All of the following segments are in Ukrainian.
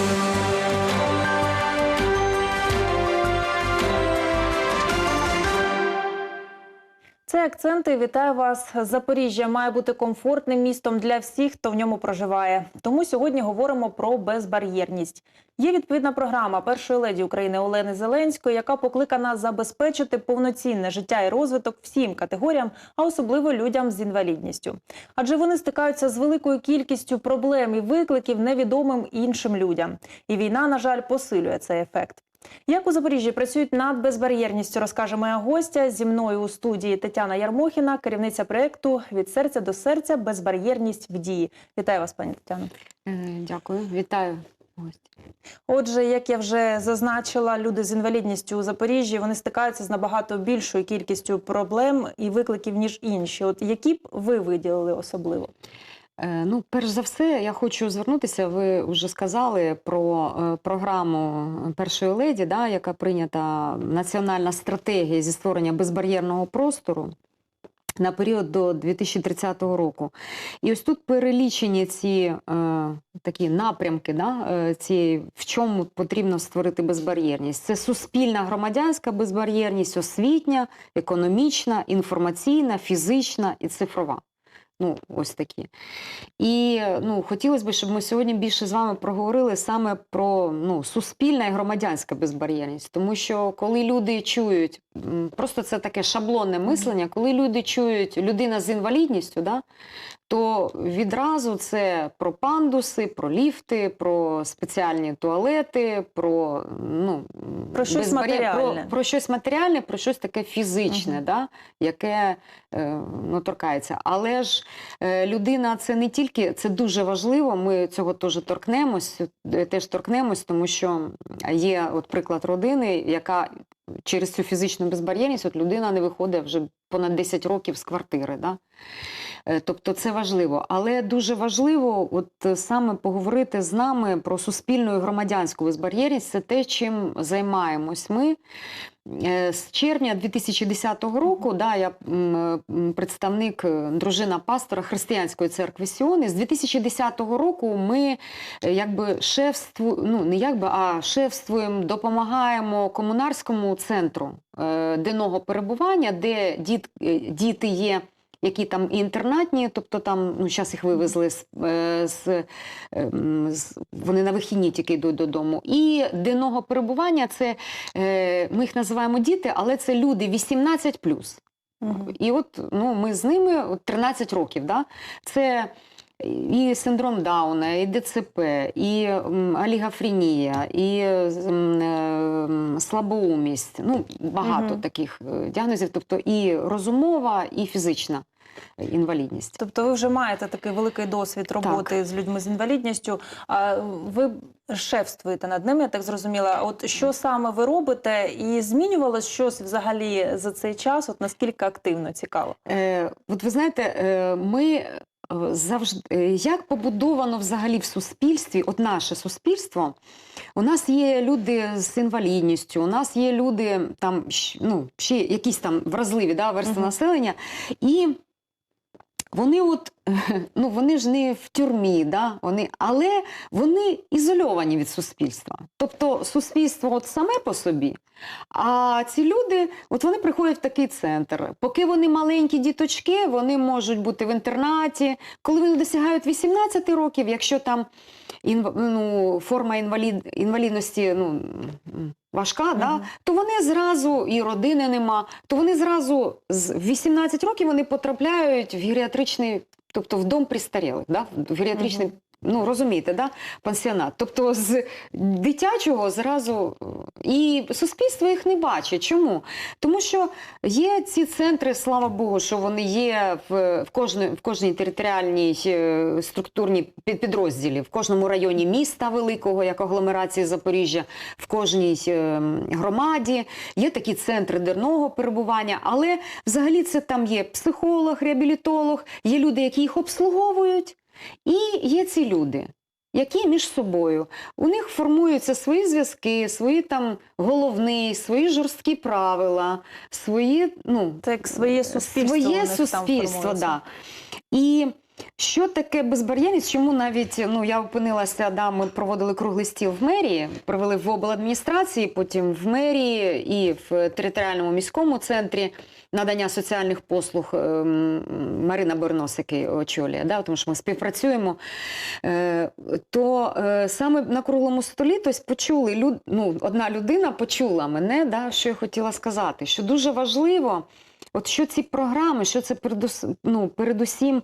thank you Це акценти. Вітаю вас. Запоріжжя має бути комфортним містом для всіх, хто в ньому проживає. Тому сьогодні говоримо про безбар'єрність. Є відповідна програма першої леді України Олени Зеленської, яка покликана забезпечити повноцінне життя і розвиток всім категоріям, а особливо людям з інвалідністю. Адже вони стикаються з великою кількістю проблем і викликів невідомим іншим людям. І війна, на жаль, посилює цей ефект. Як у Запоріжжі працюють над безбар'єрністю, розкаже моя гостя зі мною у студії Тетяна Ярмохіна, керівниця проєкту від серця до серця безбар'єрність в дії. Вітаю вас, пані Тетяно. Е, Дякую, вітаю. Отже, як я вже зазначила, люди з інвалідністю у Запоріжжі вони стикаються з набагато більшою кількістю проблем і викликів ніж інші. От які б ви виділили особливо? Е, Ну, перш за все, я хочу звернутися. Ви вже сказали про е, програму першої леді, да, яка прийнята національна стратегія зі створення безбар'єрного простору. На період до 2030 року. І ось тут перелічені ці е, такі напрямки, да, е, цієї, в чому потрібно створити безбар'єрність. Це суспільна громадянська безбар'єрність, освітня, економічна, інформаційна, фізична і цифрова. Ну, ось такі. І ну, хотілося б, щоб ми сьогодні більше з вами проговорили саме про ну, суспільна і громадянська безбар'єрність. Тому що коли люди чують, просто це таке шаблонне мислення, коли люди чують людина з інвалідністю, да, то відразу це про пандуси, про ліфти, про спеціальні туалети, про, ну, Про щось безбар'єр- матеріальне. Про, про щось матеріальне, про щось таке фізичне, Мгм. да, яке е, ну, торкається. Але ж е, людина це не тільки це дуже важливо. Ми цього теж торкнемось, е, теж торкнемось, тому що є от приклад родини, яка через цю фізичну безбар'єрність от людина не виходить вже понад 10 років з квартири. Да? Е, Тобто це важливо, але дуже важливо, от е, саме поговорити з нами про суспільну і громадянську безбар'єрність. Це те, чим займаємось ми. Е, З червня 2010 року, да, я представник е, дружина пастора Християнської церкви Сіони. З 2010 року ми е, якби шефству, ну не якби, а шефствуємо, допомагаємо комунарському центру денного перебування, де діт, діти є які там і інтернатні, тобто там, ну, зараз їх вивезли з, е, з, ем, з вони на вихідні тільки йдуть додому. І денного перебування це е, ми їх називаємо діти, але це люди 18 Угу. І от ну, ми з ними от 13 років. Да? Це і синдром Дауна, і ДЦП, і олігофренія, і е, слабоумість. Ну, багато Мгм. таких е, діагнозів, тобто і розумова, і фізична інвалідність. Тобто ви вже маєте такий великий досвід роботи з людьми з інвалідністю. А ви шефствуєте над ними, я так зрозуміла. От що саме ви робите, і змінювалось щось взагалі за цей час? От наскільки активно цікаво? Е, от ви знаєте, е, ми е, завжди е, як побудовано взагалі в суспільстві, от наше суспільство, у нас є люди з інвалідністю, у нас є люди там ну, ще якісь там вразливі да, верстви -huh. населення, і вони от, ну вони ж не в тюрмі, да, вони, але вони ізольовані від суспільства. Тобто суспільство от саме по собі, а ці люди, от вони приходять в такий центр. Поки вони маленькі діточки, вони можуть бути в інтернаті. Коли вони досягають 18 років, якщо там інв... ну, форма інвалід... інвалідності ну, важка, да, то вони зразу, і родини нема, то вони зразу з 18 років вони потрапляють в геріатричний, тобто в дом престарілих, да, в геріатричний. Ну, розумієте, да? пансіонат. Тобто з дитячого зразу і суспільство їх не бачить. Чому? Тому що є ці центри, слава Богу, що вони є в, в, кожній, в кожній територіальній е, структурній під- підрозділі, в кожному районі міста великого, як агломерації Запоріжжя, в кожній е, громаді. Є такі центри дерного перебування, але взагалі це там є психолог, реабілітолог, є люди, які їх обслуговують. І є ці люди, які між собою. У них формуються свої зв'язки, свої там головні, свої жорсткі правила, свої, ну, як своє суспільство. у своє суспільство, да. І Що таке безбар'єрність? Чому навіть ну я опинилася, да, ми проводили круглий стіл в мерії, провели в обладміністрації, потім в мерії і в територіальному міському центрі надання соціальних послуг ем, Марина Борнос, який очолює, да, тому що ми співпрацюємо. Е, то е, саме на круглому столі тобто, почули люд, ну, одна людина почула мене, да, що я хотіла сказати, що дуже важливо. От що ці програми, що це передус, ну, передусім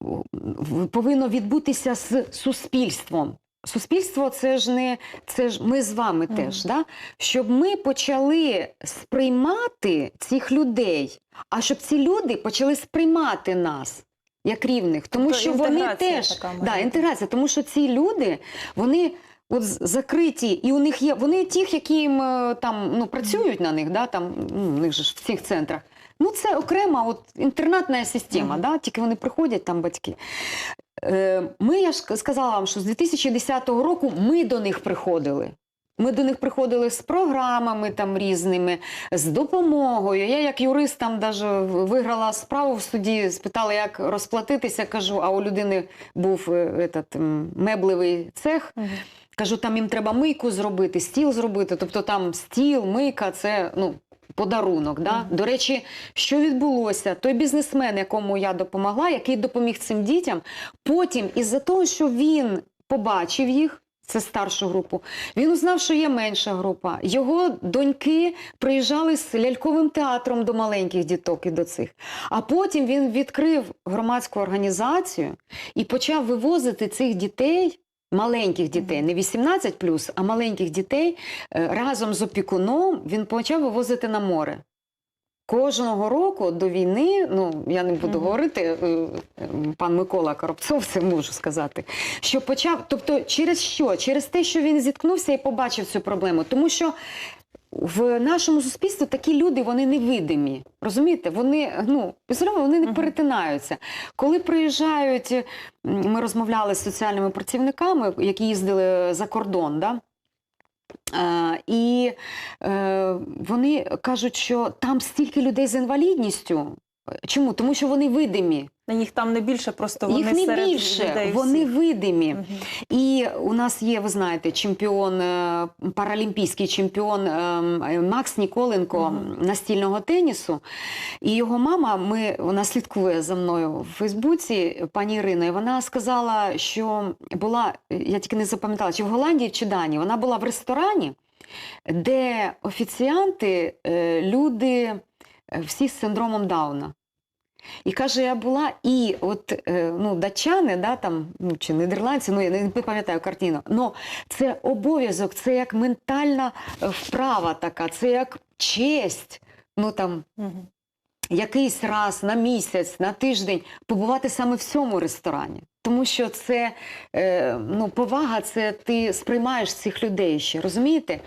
в- повинно відбутися з суспільством. Суспільство це ж не це ж ми з вами Мгм. теж, да? щоб ми почали сприймати цих людей, а щоб ці люди почали сприймати нас як рівних. Тому Тобто що вони теж така да, інтеграція, тому що ці люди, вони от закриті, і у них є вони ті, які їм е, там ну працюють на них, да, там ну, у них же ж в цих центрах. Ну, це окрема от, інтернатна система, Мгм. да, тільки вони приходять там батьки. Е, ми, я ж сказала вам, що з 2010 року ми до них приходили. Ми до них приходили з програмами там різними, з допомогою. Я як юрист там даже виграла справу в суді, спитала, як розплатитися. Кажу, а у людини був е, этот, меблевий цех. Кажу, там їм треба мийку зробити, стіл зробити. Тобто там стіл, мийка це ну, подарунок. Да? Мгм. До речі, що відбулося? Той бізнесмен, якому я допомогла, який допоміг цим дітям, потім, із-за того, що він побачив їх. Це старшу групу. Він узнав, що є менша група. Його доньки приїжджали з ляльковим театром до маленьких діток і до цих. А потім він відкрив громадську організацію і почав вивозити цих дітей, маленьких дітей, не 18 а маленьких дітей е, разом з опікуном він почав вивозити на море. Кожного року до війни, ну я не буду Мгм. говорити, е, е, пан Микола Коробцов, це можу сказати, що почав, тобто через що? Через те, що він зіткнувся і побачив цю проблему. Тому що в нашому суспільстві такі люди вони невидимі. Розумієте? Вони ну вони не перетинаються. Коли приїжджають, ми розмовляли з соціальними працівниками, які їздили за кордон. Да? Е, і е, вони кажуть, що там стільки людей з інвалідністю. Чому? Тому що вони видимі. Їх там не більше, просто вони Їх не серед більше, людей вони всіх. видимі. Мгм. І у нас є, ви знаєте, чемпіон, е, паралімпійський чемпіон е, Макс Ніколенко Мгм. настільного тенісу. І його мама, ми, вона слідкує за мною в Фейсбуці, пані Ірина, і вона сказала, що була, я тільки не запам'ятала, чи в Голландії, чи Данії, вона була в ресторані, де офіціанти, е, люди всі з синдромом Дауна. І каже, я була, і от е, ну, датчани, да, там, ну, чи нідерландці, ну я не пам'ятаю картину. Ну, це обов'язок, це як ментальна е, вправа така, це як честь. Ну там Мгм. якийсь раз на місяць, на тиждень побувати саме в цьому ресторані. Тому що це е, ну, повага, це ти сприймаєш цих людей ще, розумієте?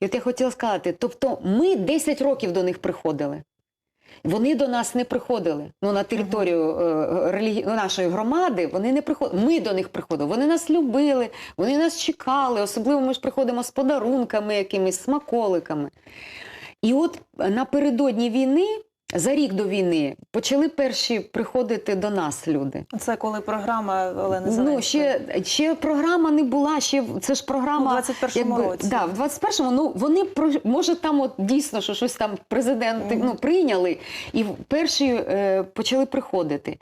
І от я хотіла сказати: тобто ми 10 років до них приходили. Вони до нас не приходили. Ну, на територію е, релі... нашої громади вони не приходили. Ми до них приходили. Вони нас любили, вони нас чекали. Особливо ми ж приходимо з подарунками, якимись смаколиками. І от напередодні війни, за рік до війни, почали перші приходити до нас люди. Це коли програма Олени Ну, Зеленської. ще, ще програма не була, ще це ж У програма. 21-му році. Да, в 21-му, ну вони може там от дійсно, що щось там президенти Мгм. ну, прийняли і в- перші е, почали приходити.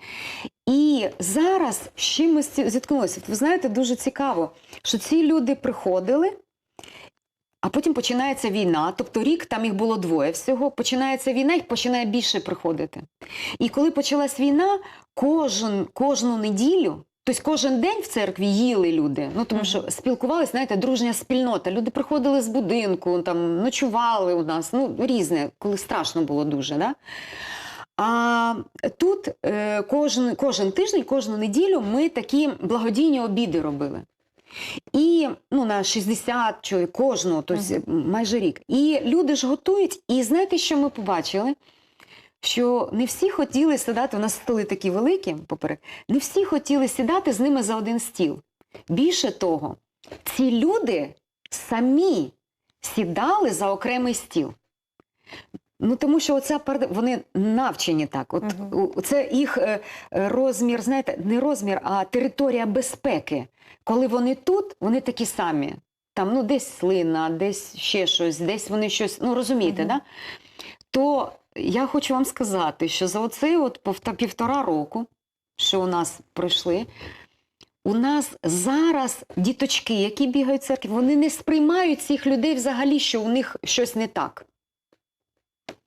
І зараз з чим ми зіткнулися? Ви знаєте, дуже цікаво, що ці люди приходили. А потім починається війна, тобто рік там їх було двоє всього. Починається війна, їх починає більше приходити. І коли почалась війна, кожен, кожну неділю, тобто кожен день в церкві їли люди. Ну тому що спілкувалися, знаєте, дружня спільнота. Люди приходили з будинку, там ночували у нас, ну різне, коли страшно було дуже. Да? А тут е, кожен, кожен тиждень, кожну неділю ми такі благодійні обіди робили. І ну, на 60 чоловік кожного, тобто майже рік. І люди ж готують. І знаєте, що ми побачили? Що не всі хотіли сідати, у нас столи такі великі поперек, не всі хотіли сідати з ними за один стіл. Більше того, ці люди самі сідали за окремий стіл. Ну тому що оця парад- вони навчені так. От Мгм. у- це їх е, розмір, знаєте, не розмір, а територія безпеки. Коли вони тут, вони такі самі. Там ну десь слина, десь ще щось, десь вони щось. Ну розумієте, Мгм. да? То я хочу вам сказати, що за оцей от півтора року, що у нас пройшли, у нас зараз діточки, які бігають в церкві, вони не сприймають цих людей взагалі, що у них щось не так.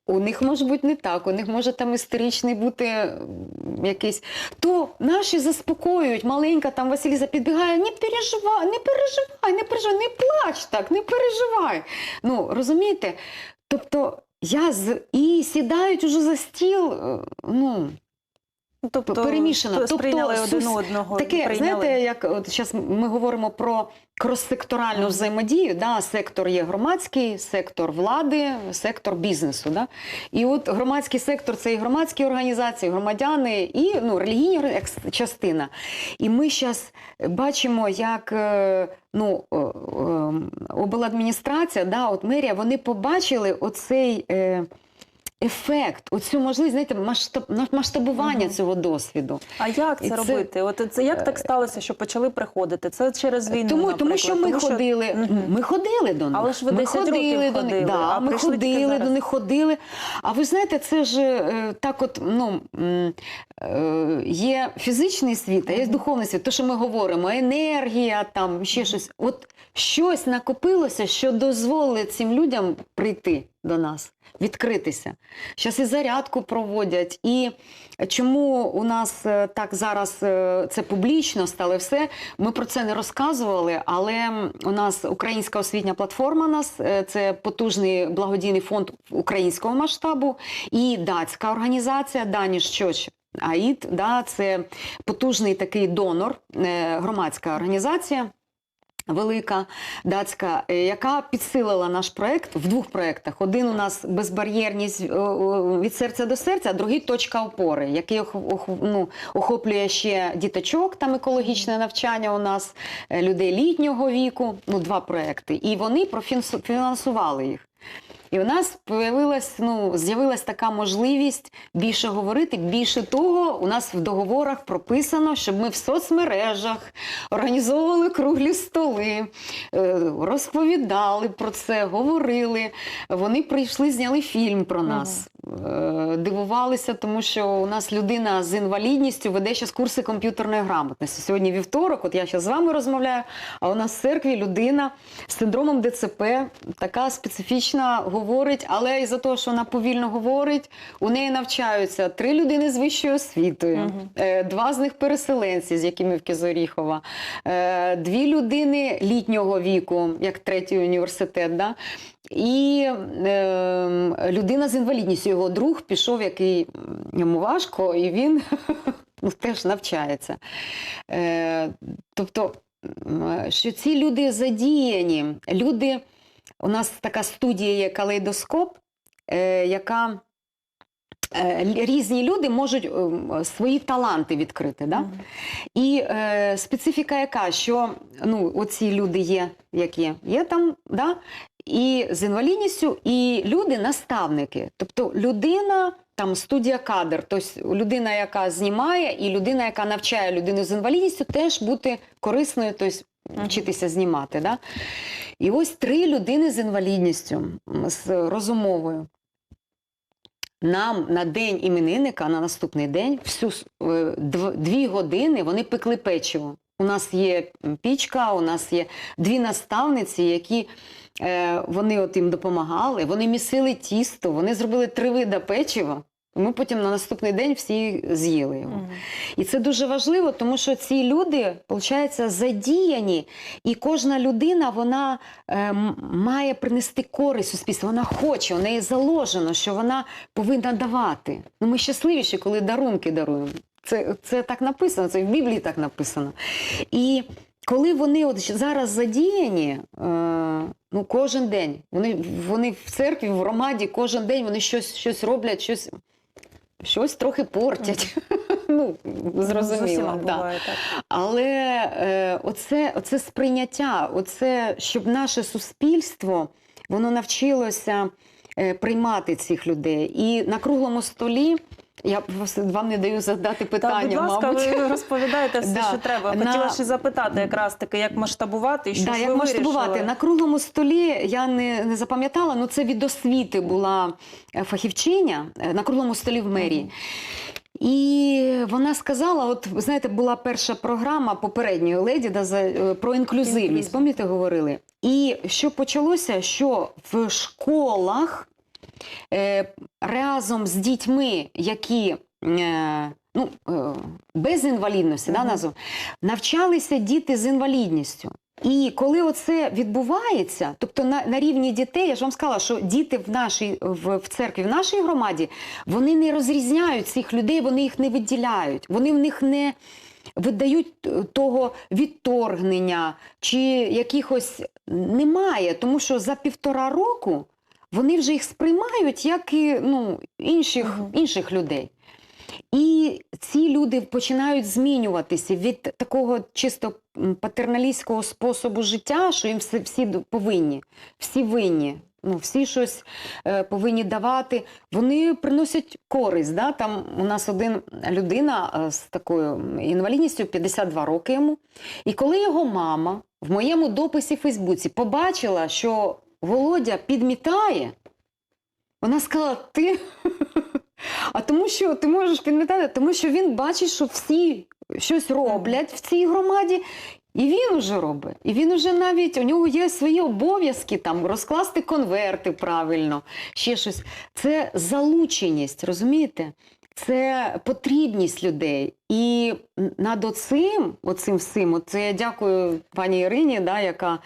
У них може бути не так, у них може там історичний бути якийсь. То наші заспокоюють, маленька там Василіза підбігає, не переживай, не переживай, не переживай, не плач так, не переживай. Ну, розумієте? Тобто я з і сідають уже за стіл, е, Ну, Тобто перемішано. то Тобто один одного. Таке, прийняли. знаєте, як от зараз ми говоримо про кроссекторальну Мгм. взаємодію. Да? Сектор є громадський, сектор влади, сектор бізнесу. Да? І от громадський сектор це і громадські організації, громадяни, і ну, релігійні як частина. І ми зараз бачимо, як е, ну, е, е, обладміністрація, да, от мерія, вони побачили оцей. Е, Ефект, оцю можливість знаєте, масштаб, масштабування цього досвіду. А як це, це- робити? От це як так сталося, що почали приходити? Це через війну, Тому, наприклад? тому що ми ходили, Мгм. ми ходили до них. Але ж ви ми 10 років ходили до ходили, них. Да, а ми ходили до них, ходили. А ви знаєте, це ж е, так, от ну е, є фізичний світ, а є духовний світ. То, що ми говоримо, енергія, там ще щось. От щось накопилося, що дозволить цим людям прийти до нас, відкритися. Зараз і зарядку проводять. І чому у нас е, так зараз е, це публічно стало все? Ми про це не розказували, але у нас українська освітня платформа. Нас е, це потужний благодійний фонд українського масштабу і датська організація Danish Church Аїд. Да, це потужний такий донор, громадська організація. Велика датська, е, яка підсилила наш проект в двох проектах. Один у нас безбар'єрність е, е, від серця до серця, а другий точка опори, який ну, охоплює ще діточок, там екологічне навчання у нас, людей літнього віку. Ну, два проекти. І вони профінансували їх. І у нас появилась, ну, з'явилась така можливість більше говорити. Більше того, у нас в договорах прописано, щоб ми в соцмережах організовували круглі столи, е, розповідали про це, говорили. Вони прийшли, зняли фільм про нас. Е, Дивувалися, тому що у нас людина з інвалідністю веде зараз курси комп'ютерної грамотності. Сьогодні вівторок, от я зараз з вами розмовляю, а у нас в церкві людина з синдромом ДЦП, така специфічна, говорить, але із-за того, що вона повільно говорить, у неї навчаються три людини з вищою освітою, е, два з них переселенці з Якимівки з Оріхова, е, дві людини літнього віку, як третій університет. Да? І е, людина з інвалідністю, його друг пішов, який йому важко, і він ну, теж навчається. Е, тобто, що ці люди задіяні, люди, у нас така студія є калейдоскоп, е, яка е, різні люди можуть е, свої таланти відкрити. Да? Мгм. І е, специфіка яка, що ну, оці люди є, як є, є там, да? І з інвалідністю, і люди-наставники. Тобто людина, там студія кадр, тобто людина, яка знімає, і людина, яка навчає людину з інвалідністю, теж бути корисною, тобто вчитися знімати. Да? І ось три людини з інвалідністю, з розумовою. Нам на день іменинника, на наступний день, всю е, дв- дві години вони пекли печиво. У нас є пічка, у нас є дві наставниці, які е, вони от їм допомагали, вони місили тісто, вони зробили три вида печива. Ми потім на наступний день всі з'їли його. Мгм. І це дуже важливо, тому що ці люди, виходить, задіяні, і кожна людина вона е, має принести користь суспільству. Вона хоче, у неї заложено, що вона повинна давати. Ну, ми щасливіші, коли дарунки даруємо. Це, це так написано, це в Біблії так написано. І коли вони от зараз задіяні, е, ну кожен день, вони, вони в церкві, в громаді, кожен день вони щось, щось роблять, щось, щось трохи портять. Ну, зрозуміло. да. буває так. Але е, оце, оце сприйняття, оце, щоб наше суспільство воно навчилося е, приймати цих людей. І на круглому столі я просто вам не даю задати Та, питання, будь ласка, мабуть. ви розповідаєте все, Да. що треба. На- Хотіла ще запитати якраз таки, як масштабувати і що да, ж як ви масштабувати вирішили? на круглому столі я не, не запам'ятала, але це від освіти була е, фахівчиня е, на круглому столі в мерії. І вона сказала: от знаєте, була перша програма попередньої леді да, за, е, про інклюзивність. Пам'ятаєте, говорили? І що почалося, що в школах разом з дітьми, які е, ну, е, без інвалідності, да, назву, навчалися діти з інвалідністю. І коли оце відбувається, тобто на, на рівні дітей, я ж вам сказала, що діти в нашій в, в церкві, в нашій громаді, вони не розрізняють цих людей, вони їх не виділяють, вони в них не видають е, того відторгнення чи якихось немає, тому що за півтора року вони вже їх сприймають як і ну, інших, інших людей. І ці люди починають змінюватися від такого чисто патерналістського способу життя, що їм всі, всі повинні, всі винні. Ну, всі щось е, повинні давати. Вони приносять користь. Да? Там у нас один людина е, з такою інвалідністю 52 роки йому. І коли його мама в моєму дописі в Фейсбуці побачила, що Володя підмітає, вона сказала: ти. А тому що ти можеш підмітати, тому що він бачить, що всі щось роблять в цій громаді, і він уже робить. І він уже навіть у нього є свої обов'язки там розкласти конверти правильно, ще щось. Це залученість, розумієте? Це потрібність людей. І над оцим, оцим всім, оце я дякую пані Ірині, да, яка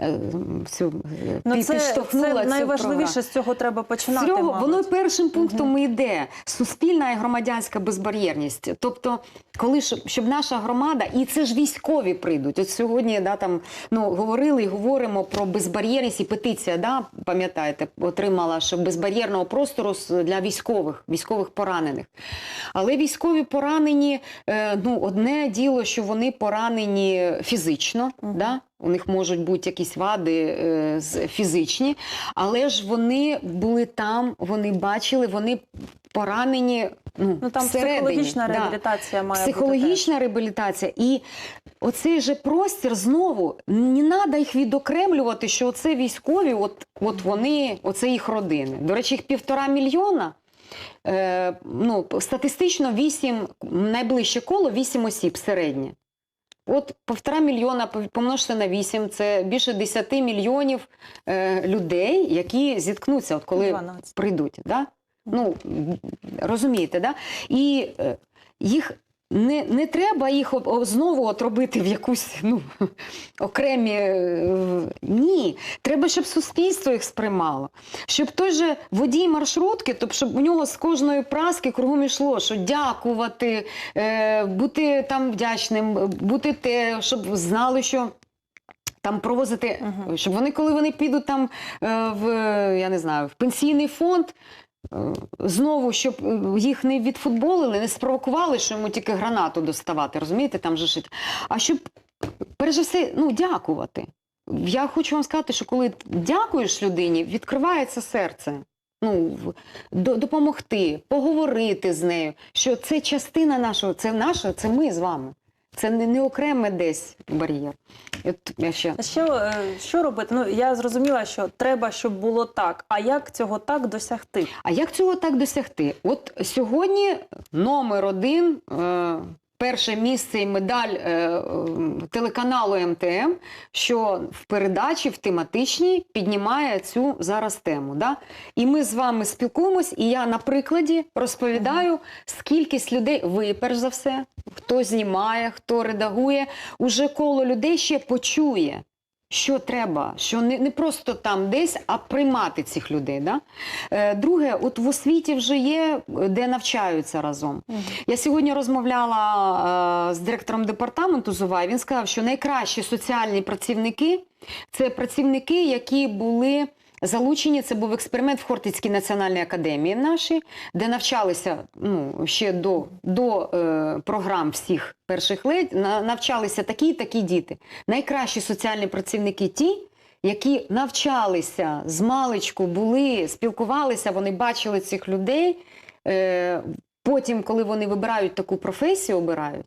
е, всю е, Ну, це, підштовхнула це цю найважливіше, програму. з цього треба починати. З цього воно першим пунктом і йде суспільна і громадянська безбар'єрність. Тобто, коли щоб, щоб наша громада, і це ж військові прийдуть. От сьогодні да, там, ну, говорили і говоримо про безбар'єрність і петиція, да, пам'ятаєте, отримала, що безбар'єрного простору для військових, військових поранених. Але військові поранені, ну, одне діло, що вони поранені фізично, Мгм. да? у них можуть бути якісь вади е, фізичні, але ж вони були там, вони бачили, вони поранені ну, Ну там всередині. психологічна Да. реабілітація має бути. Психологічна реабілітація. І оцей же простір знову не треба їх відокремлювати, що це військові, от, от вони, оце їх родини. До речі, їх півтора мільйона. Е, ну, статистично 8, найближче коло 8 осіб середнє. От півтора мільйона помножте на 8, це більше 10 мільйонів е, людей, які зіткнуться, от коли 12. прийдуть. Да? Ну, розумієте, да? І е, їх не, не треба їх знову от робити в якусь ну, окремі. е, Ні. Треба, щоб суспільство їх сприймало. Щоб той же водій маршрутки, тобто, щоб у нього з кожної праски кругом йшло, що дякувати, е, бути там вдячним, бути те, щоб знали, що. Там провозити, щоб вони, коли вони підуть там е, в я не знаю, в пенсійний фонд, е, знову, щоб е, їх не відфутболили, не спровокували, що йому тільки гранату доставати, розумієте, там же жити. А щоб, перш за все, ну, дякувати. Я хочу вам сказати, що коли дякуєш людині, відкривається серце. Ну, допомогти, поговорити з нею, що це частина нашого, це наше, це ми з вами. Це не, не окреме десь бар'єр. От я ще А Що, е, що робити? Ну я зрозуміла, що треба, щоб було так. А як цього так досягти? А як цього так досягти? От сьогодні номер один, е, перше місце і медаль е, телеканалу МТМ, що в передачі в тематичній піднімає цю зараз тему. Да? І ми з вами спілкуємось, і я на прикладі розповідаю, скільки людей, ви перш за все, хто знімає, хто редагує, уже коло людей ще почує. Що треба, що не, не просто там десь, а приймати цих людей. Да? Е, друге, от в освіті вже є, де навчаються разом. Я сьогодні розмовляла е, з директором департаменту ЗУВА, він сказав, що найкращі соціальні працівники це працівники, які були залучені. Це був експеримент в Хортицькій національній академії нашій, де навчалися ну, ще до, до е, програм всіх перших ледь, на- навчалися такі і такі діти. Найкращі соціальні працівники ті, які навчалися з маличку, були, спілкувалися, вони бачили цих людей. Е, потім, коли вони вибирають таку професію, обирають,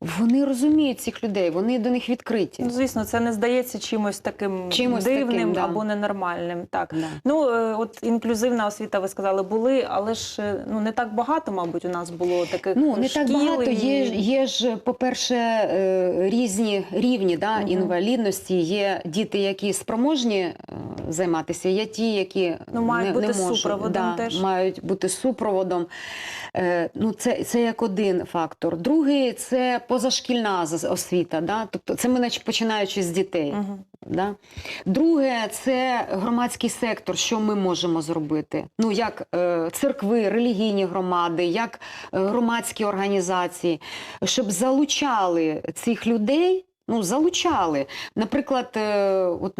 вони розуміють цих людей, вони до них відкриті. Ну, звісно, це не здається чимось таким Чимось дивним таким, да. або ненормальним. Так. Да. Ну, е, от інклюзивна освіта, ви сказали, були, але ж е, ну не так багато, мабуть, у нас було таких Ну, не так багато. і- Є, є ж, по-перше, е, різні рівні да, Мгм. інвалідності. Є діти, які спроможні займатися, є ті, які Ну, мають не, бути не можуть. супроводом да, теж. Мають бути супроводом. Е, Ну, це, це як один фактор. Другий це позашкільна освіта. Да? Тобто це ми починаючи з дітей. Мгм. Да? Друге, це громадський сектор. Що ми можемо зробити? Ну, як е, церкви, релігійні громади, як е, громадські організації, щоб залучали цих людей. Ну, залучали. Наприклад, е, от,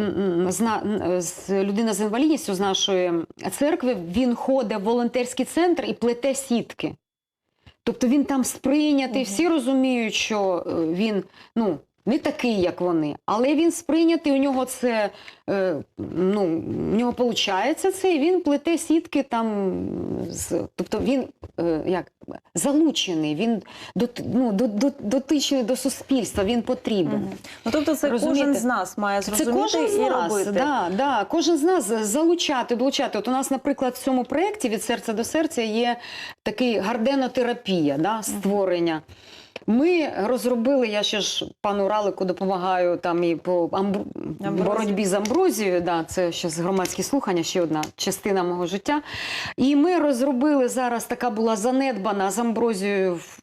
людина з інвалідністю з нашої церкви, він ходить в волонтерський центр і плете сітки. Тобто він там сприйнятий, всі розуміють, що е, він ну, не такий, як вони, але він сприйнятий, у нього це, е, ну, у нього виходить це, і він плете сітки там, з, тобто він е, як, залучений, він дот, ну, до- до- дотичний до суспільства, він потрібен. Мгм. Ну, тобто це Розумієте? кожен з нас має Це кожен з і нас, робити. да, да, кожен з нас залучати, долучати. От у нас, наприклад, в цьому проєкті від серця до серця є такий гарденотерапія, да, створення. Ми розробили, я ще ж пану Ралику допомагаю там і по амбр... Боротьбі з амброзією. Да, це ще з громадські слухання, ще одна частина мого життя. І ми розробили зараз така була занедбана з амброзією в,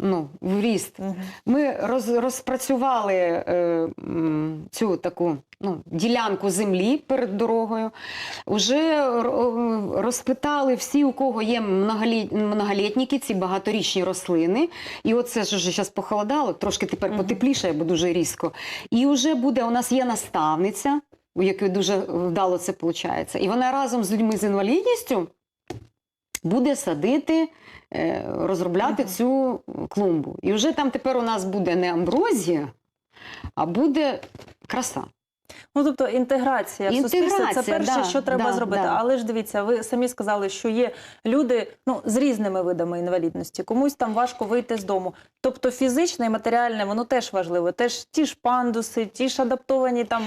ну, в ріст. Ми роз, розпрацювали е, цю таку ну, ділянку землі перед дорогою. Уже розпитали всі, у кого є многолітніки, ці багаторічні рослини. І оце ж вже зараз похолодало, трошки тепер потепліше, бо дуже різко. І вже буде, у нас є наставниця, у якої дуже вдало це виходить. І вона разом з людьми з інвалідністю буде садити, е, розробляти Ага. цю клумбу. І вже там тепер у нас буде не амброзія, а буде краса. Ну, тобто інтеграція, в суспільство це перше, да, що треба да, зробити. да. Але ж дивіться, ви самі сказали, що є люди ну, з різними видами інвалідності. Комусь там важко вийти з дому. Тобто фізичне і матеріальне, воно теж важливо. Теж ті ж пандуси, ті ж адаптовані там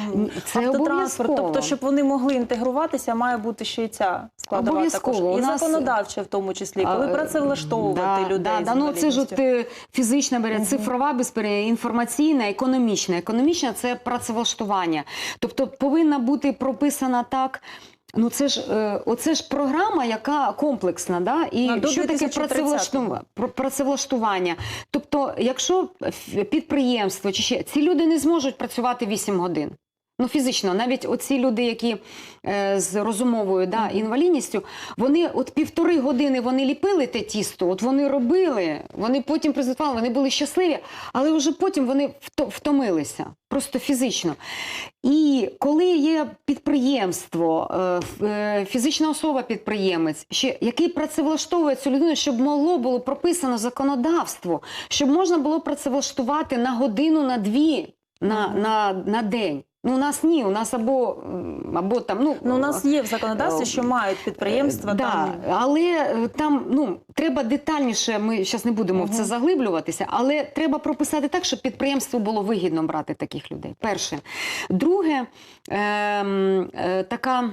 Це автотранспорт. Тобто, щоб вони могли інтегруватися, має бути ще й ця складова Обов'язково. також. І нас- законодавче в тому числі, коли А, працевлаштовувати да, людей. Да, з да, ну, це ж от, е, фізична бере, цифрова безперечно, інформаційна, економічна. Економічна це працевлаштування. Тобто повинна бути прописана так. Ну це ж е, оце ж програма, яка комплексна, да? і А, до що таке 2030-го. працевлаштування? Працевлаштування. Тобто, якщо підприємство чи ще ці люди не зможуть працювати 8 годин. Ну, фізично, навіть оці люди, які е, з розумовою да, інвалідністю, вони от півтори години вони ліпили те тісто, от вони робили, вони потім презентували, вони були щасливі, але вже потім вони втомилися, просто фізично. І коли є підприємство, е, е, фізична особа-підприємець, ще який працевлаштовує цю людину, щоб могло було прописано законодавство, щоб можна було працевлаштувати на годину, на дві, на, на, на день. Ну, у нас ні, у нас або, або там, ну, Ну, у нас є в законодавстві, що мають підприємства Е, да, там. але е, там ну треба детальніше. Ми зараз не будемо в це заглиблюватися, але треба прописати так, щоб підприємству було вигідно брати таких людей. Перше, друге, е, е, така.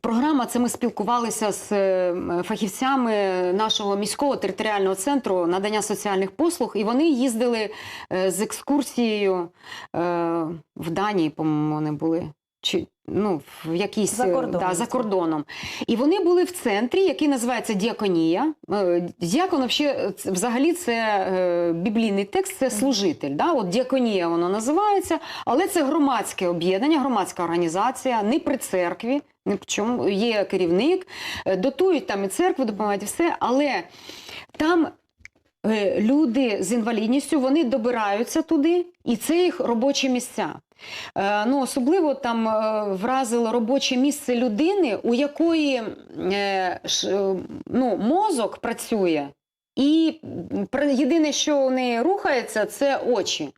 Програма це ми спілкувалися з е, фахівцями нашого міського територіального центру надання соціальних послуг, і вони їздили е, з екскурсією е, в Данії, по-моєму, вони були. Чи ну в якійсь За е, кордоном. Да, за кордоном. І вони були в центрі, який називається Діаконія. Е, Діакон, вообще, взагалі, це е, біблійний текст, це служитель. Да? От Діаконія воно називається, але це громадське об'єднання, громадська організація, не при церкві. Ні чому є керівник, е, дотують там і церкву, допомагають і все, але там е, люди з інвалідністю вони добираються туди, і це їх робочі місця. Е, Ну, особливо там е, вразило робоче місце людини, у якої е, е, ну, мозок працює, і єдине, що у неї рухається, це очі.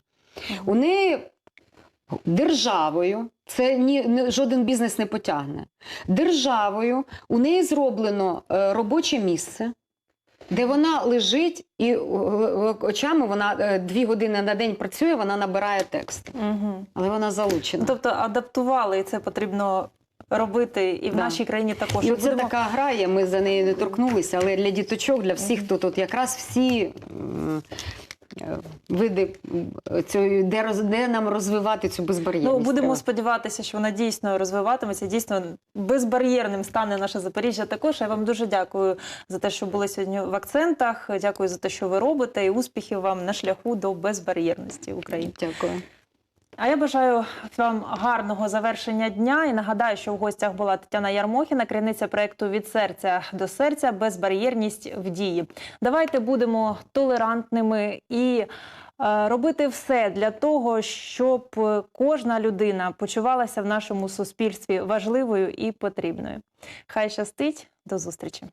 У неї державою Це ні, жоден бізнес не потягне. Державою у неї зроблено е, робоче місце, де вона лежить і е, е, очами вона е, дві години на день працює, вона набирає текст. Угу. Але вона залучена. Тобто адаптували, і це потрібно робити і в Да. нашій країні також. І оце будемо- така гра є, ми за нею не торкнулися, але для діточок, для всіх, хто тут якраз всі види цю де, роз, де нам розвивати цю безбар'єрність. Ну, будемо сподіватися, що вона дійсно розвиватиметься, дійсно безбар'єрним стане наше Запоріжжя. Також я вам дуже дякую за те, що були сьогодні в акцентах. Дякую за те, що ви робите, і успіхів вам на шляху до безбар'єрності України. Дякую. А я бажаю вам гарного завершення дня і нагадаю, що в гостях була Тетяна Ярмохіна, керівниця проекту від серця до серця безбар'єрність в дії. Давайте будемо толерантними і е, робити все для того, щоб кожна людина почувалася в нашому суспільстві важливою і потрібною. Хай щастить, до зустрічі.